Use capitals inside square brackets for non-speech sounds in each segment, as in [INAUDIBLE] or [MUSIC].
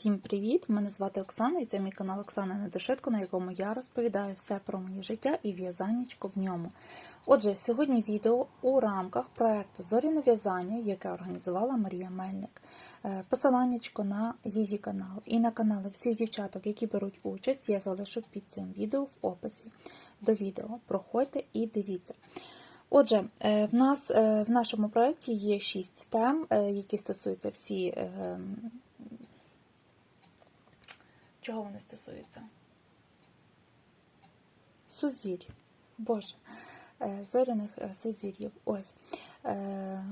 Всім привіт! Мене звати Оксана і це мій канал Оксана Недошитко, на якому я розповідаю все про моє життя і в'язаннячко в ньому. Отже, сьогодні відео у рамках проекту Зоряне в'язання, яке організувала Марія Мельник. Е, Посиланнячко на її канал і на канали всіх дівчаток, які беруть участь, я залишу під цим відео в описі до відео. Проходьте і дивіться. Отже, е, в нас е, в нашому проєкті є шість тем, які стосуються всі. Чого вони стосуються? Сузір'я. Боже, е, зоряних е, сузір'їв. Ось. Е,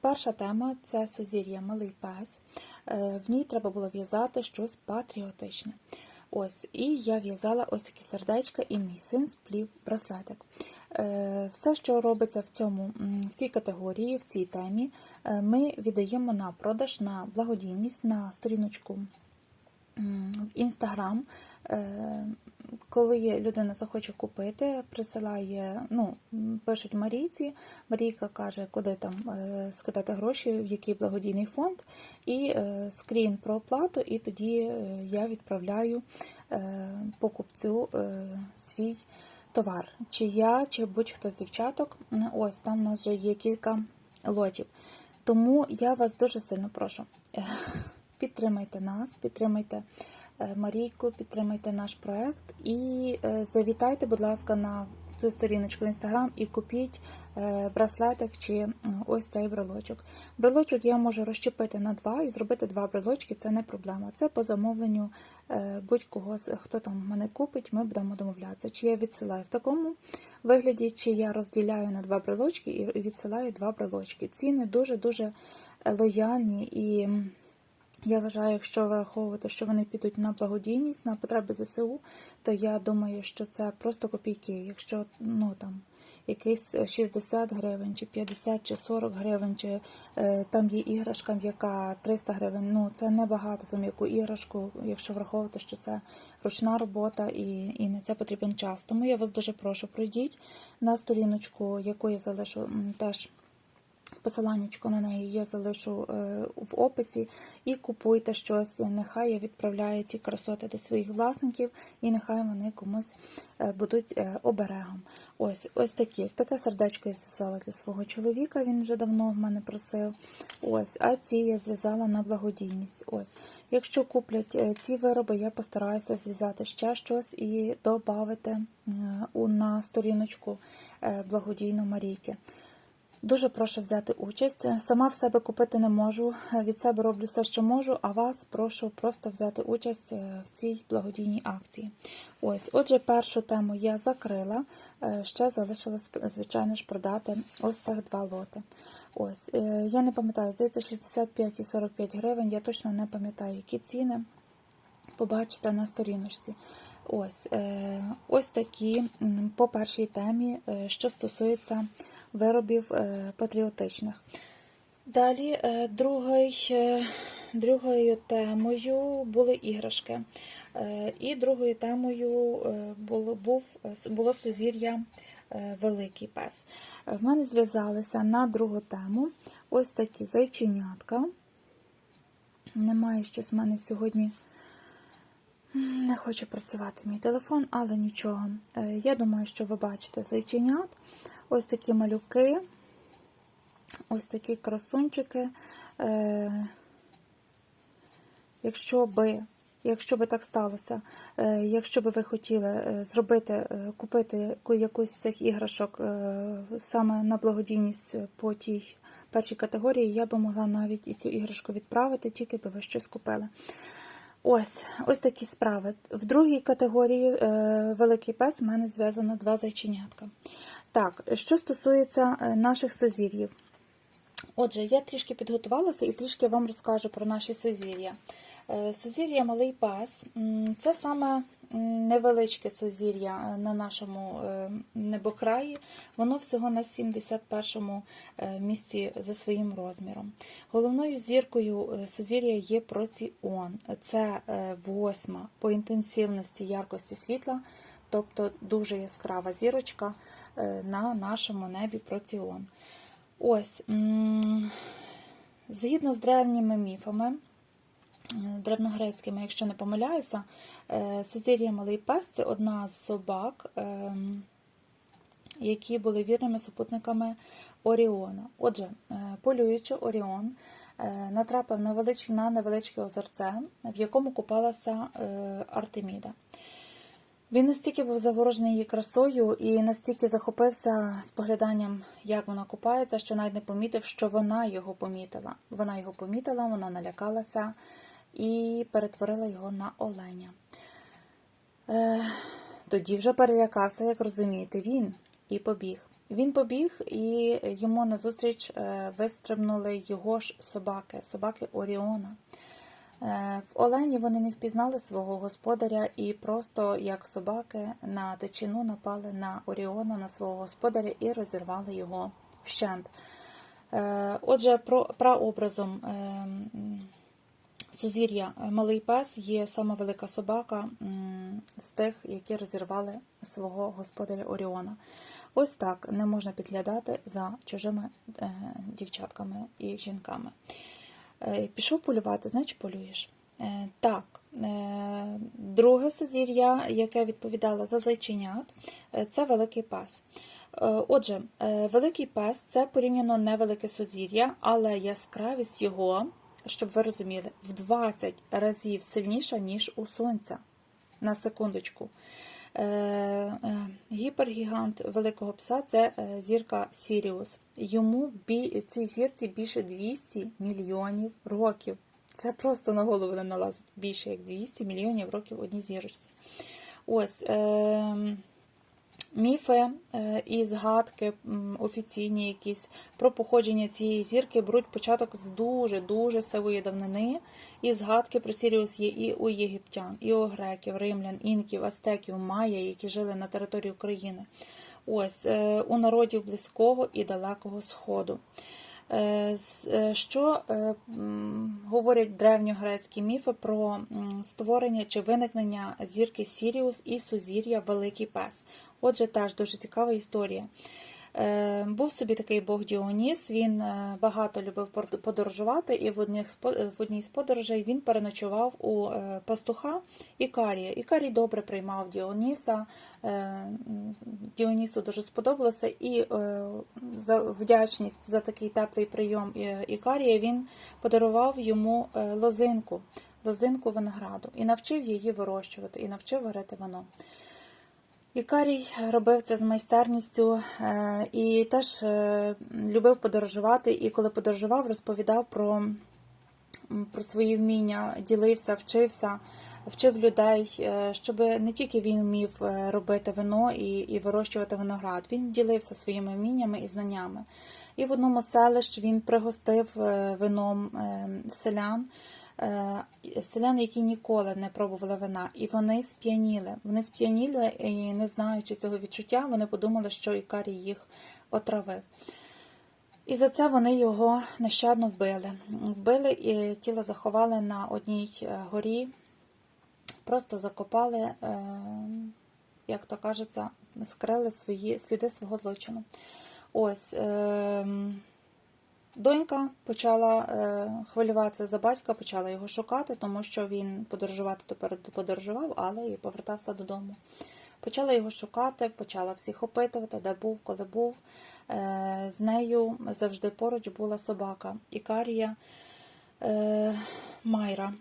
Перша тема це сузір'я Малий пес. В ній треба було в'язати щось патріотичне. Ось, і я в'язала ось такі сердечка, і мій син сплів браслетик. Все, що робиться в цьому в цій категорії, в цій темі, ми віддаємо на продаж на благодійність на сторіночку в інстаграм. Е, Коли людина захоче купити, присилає, ну, пишуть Марійці, Марійка каже, куди там е, скидати гроші, в який благодійний фонд, і е, скрін про оплату, і тоді я відправляю покупцю свій товар. Чи я, чи будь-хто з дівчаток. Ось там в нас вже є кілька лотів. Тому я вас дуже сильно прошу. Підтримайте нас, підтримайте е, Марійку, підтримайте наш проект і е, завітайте, будь ласка, на цю сторіночку в інстаграм і купіть е, браслетик чи ось цей брелочок. Брелочок я можу розщепити на два і зробити два брелочки, це не проблема. Це по замовленню будь-кого, хто там мене купить, ми будемо домовлятися. Чи я відсилаю в такому вигляді, чи я розділяю на два брелочки і відсилаю два брелочки. Ціни дуже-дуже лояльні і. Я вважаю, якщо враховувати, що вони підуть на благодійність, на потреби ЗСУ, то я думаю, що це просто копійки. Якщо ну там якийсь 60 гривень, чи 50, чи 40 гривень, чи е, там є іграшка м'яка 300 гривень, ну це небагато за м'яку іграшку, якщо враховувати, що це ручна робота і, і на це потрібен час. Тому я вас дуже прошу, пройдіть на сторіночку, яку я залишу теж. Посиланнячко на неї я залишу е, в описі і купуйте щось. Нехай я відправляю ці красоти до своїх власників, і нехай вони комусь е, будуть е, оберегом. Ось ось такі. Таке сердечко я зв'язала для свого чоловіка. Він вже давно в мене просив. Ось, а ці я зв'язала на благодійність. Ось, якщо куплять ці вироби, я постараюся зв'язати ще щось і додати на сторіночку благодійну Марійки. Дуже прошу взяти участь. Сама в себе купити не можу. Від себе роблю все, що можу, а вас прошу просто взяти участь е, в цій благодійній акції. Ось, отже, першу тему я закрила. Е, Ще залишилось, звичайно ж, продати ось цих два лоти. Ось, е, я не пам'ятаю, здається, 65 і 45 гривень. Я точно не пам'ятаю, які ціни. Побачите на сторіночці. Ось, е, ось такі по першій темі, е, що стосується виробів е, патріотичних. Далі е, другий, е, другою темою були іграшки. І другою темою було, був, було сузір'я Великий пес. В мене зв'язалися на другу тему ось такі зайченятка. Немає щось в мене сьогодні. Не хоче працювати мій телефон, але нічого. Я думаю, що ви бачите зайченят. Ось такі малюки, ось такі красунчики. Е, Якщо би, якщо би так сталося, е, якщо би ви хотіли е, зробити, купити якусь з цих іграшок саме на благодійність по тій першій категорії, я би могла навіть і цю іграшку відправити, тільки би ви щось купили. Ось, ось такі справи. В другій категорії Великий пес в мене зв'язано два зайченятка. Так, що стосується е, наших сузір'їв. Отже, я трішки підготувалася і трішки вам розкажу про наші сузір'я. Е, Сузір'я Малий Пес це саме невеличке сузір'я е, на нашому небокраї. Воно всього на 71-му е, місці за своїм розміром. Головною зіркою сузір'я є Проціон. Це восьма по інтенсивності яркості світла, тобто дуже яскрава зірочка на нашому небі Проціон. Ось, згідно з древніми міфами, древногрецькими, якщо не помиляюся, е, сузір'я Малий Пес це одна з собак, ем, які були вірними супутниками Оріона. Отже, е, полюючи Оріон, е, натрапив на невеличке озерце, в якому купалася е, Артеміда. Він настільки був заворожений її красою і настільки захопився спогляданням, як вона купається, що навіть не помітив, що вона його помітила. Вона його помітила, вона налякалася і перетворила його на оленя. Е, тоді вже перелякався, як розумієте, він і побіг. Він побіг, і йому назустріч е, вистрибнули його ж собаки, собаки Оріона. Е, В Олені вони не впізнали свого господаря і просто, як собаки, на дичину напали на Оріона, на свого господаря і розірвали його вщент. Е, Отже, про прообразом е, сузір'я Малий Пес є сама велика собака з тих, які розірвали свого господаря Оріона. Ось так не можна підглядати за чужими дівчатками і жінками. Е, Пішов полювати, значить полюєш. Е, Так, е, друге сузір'я, яке відповідало за зайченят, це великий пес. Отже, великий пес це порівняно невелике сузір'я, але яскравість його, щоб ви розуміли, в 20 разів сильніша, ніж у сонця. На секундочку. Е, е, Гіпергігант великого пса це е, зірка Сіріус. Йому цій зірці більше 200 мільйонів років. Це просто на голову не налазить більше як 200 мільйонів років одній зірочці. Ось. Е, Міфи е, і згадки офіційні якісь про походження цієї зірки беруть початок з дуже дуже сивої давнини. І згадки про Сіріус є і у єгиптян, і у греків, римлян, інків, астеків, майя, які жили на території України. Ось е, у народів близького і далекого сходу. Е, е, Що е, говорять древньогрецькі міфи про створення чи виникнення зірки Сіріус і сузір'я Великий Пес? Отже, теж дуже цікава історія. Е, Був собі такий бог Діоніс, він е, багато любив подорожувати, і в, одних, в одній з подорожей він переночував у е, пастуха Ікарія. Ікарій добре приймав Діоніса, е, Діонісу дуже сподобалося, і е, за вдячність за такий теплий прийом е, Ікарія він подарував йому е, лозинку, лозинку винограду, і навчив її вирощувати, і навчив варити вино. Ікарій робив це з майстерністю е, і теж е, любив подорожувати. І коли подорожував, розповідав про, про свої вміння, ділився, вчився, вчив людей, е, щоб не тільки він вмів робити вино і, і вирощувати виноград, він ділився своїми вміннями і знаннями. І в одному з селищ він пригостив вином селян. Е, Селян, які ніколи не пробували вина, і вони сп'яніли. Вони сп'яніли і не знаючи цього відчуття, вони подумали, що Ікарій їх отравив. І за це вони його нещадно вбили. Вбили і тіло заховали на одній е, горі, просто закопали, е, як то кажеться, скрили свої сліди свого злочину. Ось. ем, Донька почала е, хвилюватися за батька, почала його шукати, тому що він подорожувати тепер подорожував, але і повертався додому. Почала його шукати, почала всіх опитувати, де був, коли був. Е, з нею завжди поруч була собака Ікарія е, Майра.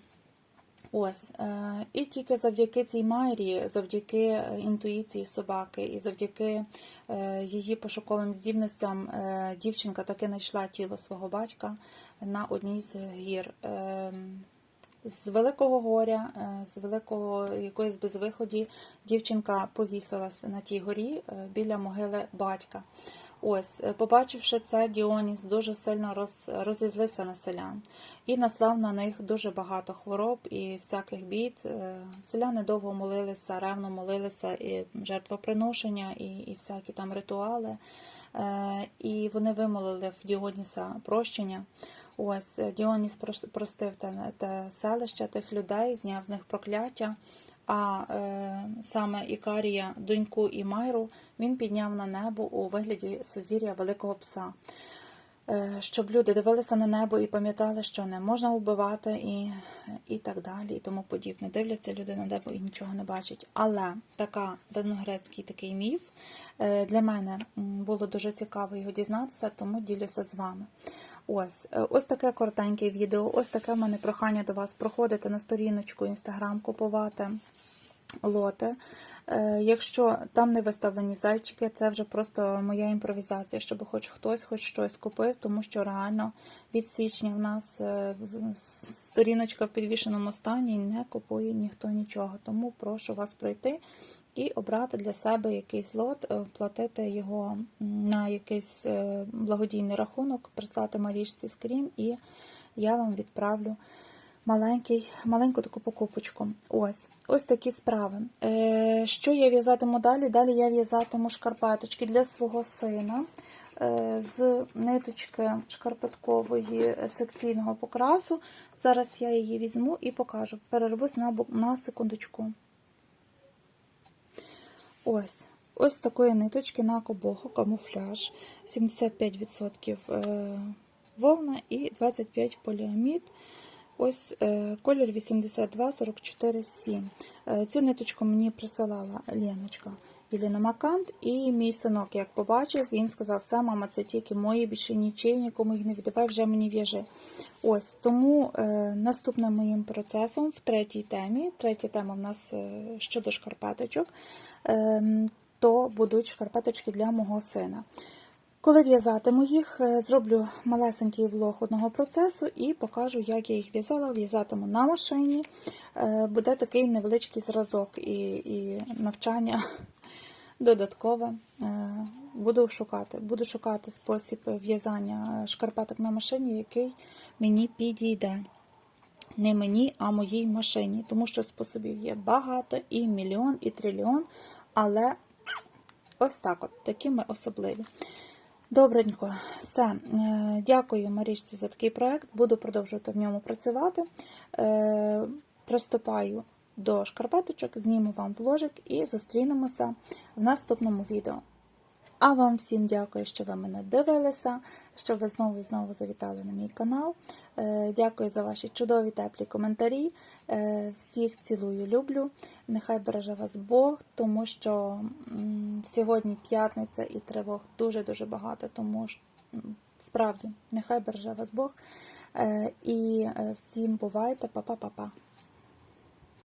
Ось. Е, і тільки завдяки цій Майрі, завдяки інтуїції собаки і завдяки е, її пошуковим здібностям е, дівчинка таки знайшла тіло свого батька на одній з гір. Е, З великого горя, е, з великого якоїсь безвиході, дівчинка повісилась на тій горі е, біля могили батька. Ось, е, побачивши це, Діоніс дуже сильно роз, розізлився на селян і наслав на них дуже багато хвороб і всяких бід. Е, Селяни довго молилися, ревно молилися і жертвоприношення, і, і всякі там ритуали. Е, І вони вимолили в Діоніса прощення. Ось Діоніс прос- простив те, те селище тих людей, зняв з них прокляття. А е, саме Ікарія, доньку і Майру, він підняв на небо у вигляді сузір'я великого пса, щоб люди дивилися на небо і пам'ятали, що не можна вбивати і і так далі, і тому подібне. Дивляться люди на небо і нічого не бачать. Але така давньогрецький такий міф е, для мене було дуже цікаво його дізнатися, тому ділюся з вами. Ось, е, ось таке коротеньке відео, ось таке в мене прохання до вас проходити на сторіночку інстаграм, купувати лоти. Е, Якщо там не виставлені зайчики, це вже просто моя імпровізація, щоб хоч хтось хоч щось купив, тому що реально від січня в нас е, сторіночка в підвішеному стані не купує ніхто нічого. Тому прошу вас пройти і обрати для себе якийсь лот, е, платити його на якийсь благодійний рахунок, прислати Марічці скрін, і я вам відправлю маленький, маленьку таку покупочку. Ось, ось такі справи. Е, що я в'язатиму далі? Далі я в'язатиму шкарпеточки для свого сина е, з ниточки шкарпеткової секційного покрасу. Зараз я її візьму і покажу. Перервусь на, на секундочку. Ось. Ось такої ниточки на кобоху камуфляж. 75% е, вовна і 25 поліамід. Ось е, колір 82 44 7. Е, Цю ниточку мені присилала Леночка Єліна Макант, і мій синок, як побачив, він сказав: все, мама, це тільки мої, більше нічий, нікому їх не віддавай, вже мені в'яжи. Ось тому е, наступним моїм процесом в третій темі, третя тема в нас е, щодо шкарпеточок, е, то будуть шкарпеточки для мого сина. Коли в'язатиму їх, е, зроблю малесенький влог одного процесу і покажу, як я їх в'язала. В'язатиму на машині. Е, Буде такий невеличкий зразок і, і навчання [LAUGHS] додаткове. Е, Буду шукати. Буду шукати спосіб в'язання шкарпеток на машині, який мені підійде. Не мені, а моїй машині. Тому що способів є багато, і мільйон, і трильйон. Але ось так от, такі ми особливі. Добренько, все. Е, Дякую Марічці за такий проект. Буду продовжувати в ньому працювати. Е, Приступаю до шкарпеточок, зніму вам вложик і зустрінемося в наступному відео. А вам всім дякую, що ви мене дивилися, що ви знову і знову завітали на мій канал. Е, Дякую за ваші чудові теплі коментарі. Е, Всіх цілую, люблю. Нехай береже вас Бог, тому що сьогодні п'ятниця і тривог дуже-дуже багато. Тому м, справді, нехай береже вас Бог. Е, І всім бувайте, па-па-па-па.